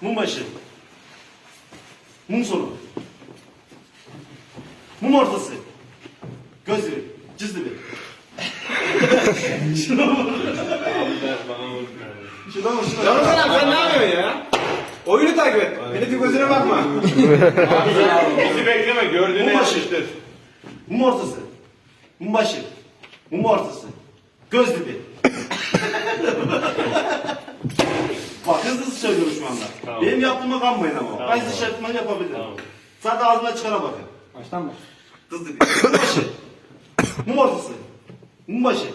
Mum başı. Mum sonu. Mum ortası. Göz dibi. Cız dibi. Şuna vur. Şuna vur. Şuna. Ramazan abi sen ne yapıyorsun ya? Oyunu takip et. Milletin gözüne bakma. Bizi bekleme gördüğüne Mum başı. yapıştır. Mum ortası. Mum başı. Mum ortası. Göz dibi. Hızlı söylüyorum şu anda. Tamam. Benim yaptığıma kanmayın ama. Tamam. ben size şartmanı yapabilirim. Tamam. Sadece ağzına çıkara bakın. Baştan mı? Hızlı dibi. Mum başı. Mum ortası. Mum başı.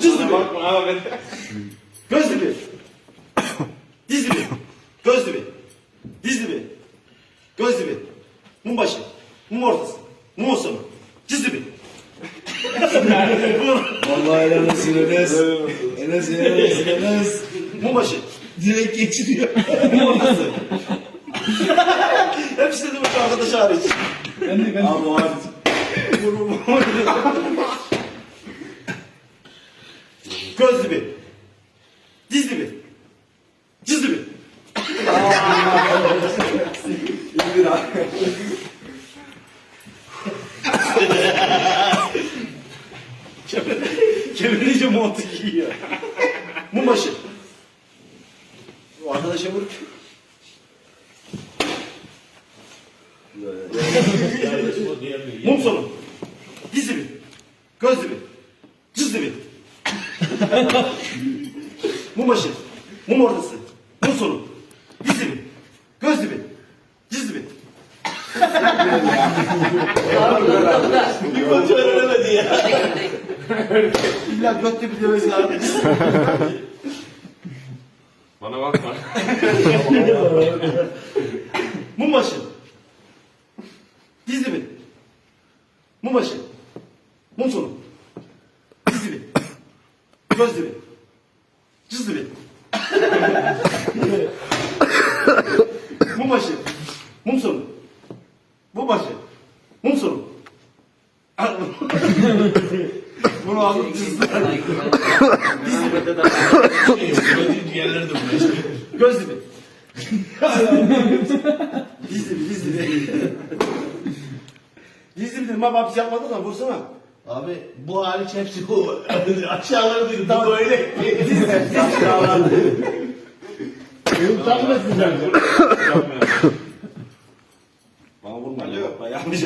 Cız dibi. Bakma abi. Göz dibi. Diz dibi. Göz dibi. Diz dibi. Göz dibi. Mum başı. Mum ortası. Mum sonu. Diz dibi. Vallahi helal olsun Enes. Enes helal olsun Enes. Mum Direkt geçiriyor. Mum ortası. Hepsi de bu arkadaş hariç. Ben de ben Abi o hariç. Göz dibi. Diz dibi. Diz dibi. Kemerince montu giyiyor. Mum başı. Arkadaşa vur. Mum sonu. Diz dibi. Göz dibi. Cız dibi. Mum başı. Mum ortası. Mum sonu. Diz dibi. Göz dibi. Diz dibi. Kontrol edemedi ya. İlla göt dibi demesi lazım. Bana bakma. Mum başı. Diz dibi. Mum başı. Mum sonu. Diz dibi. Göz dibi. Cız dibi. Mum başı. Mum sonu. Mum başı. Mum sonu. Bunu aldım cızdı. yerleri de buraya. Göz dibi. diz dibi, diz dibi. diz dibi dedim hapis yapmadın da vursana. Abi bu hariç hepsi o. Aşağıları duydum. Tam öyle. Bana vurma. Alo. Yanlış.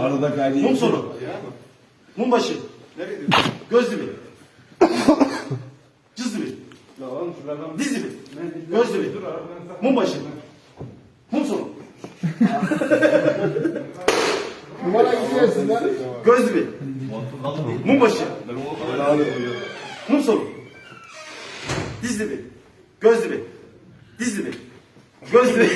Arada kaynıyor. Mum sonu. Mum başı. Nereye gidiyorsun? Göz dibi. Cız dibi. Ya oğlum şuradan... Diz dibi. Göz dibi. Mum başı. Mum sonu. Numara gidiyorsun lan. Göz dibi. Mum başı. Mum sonu. Diz dibi. Göz dibi. Diz dibi. Göz dibi.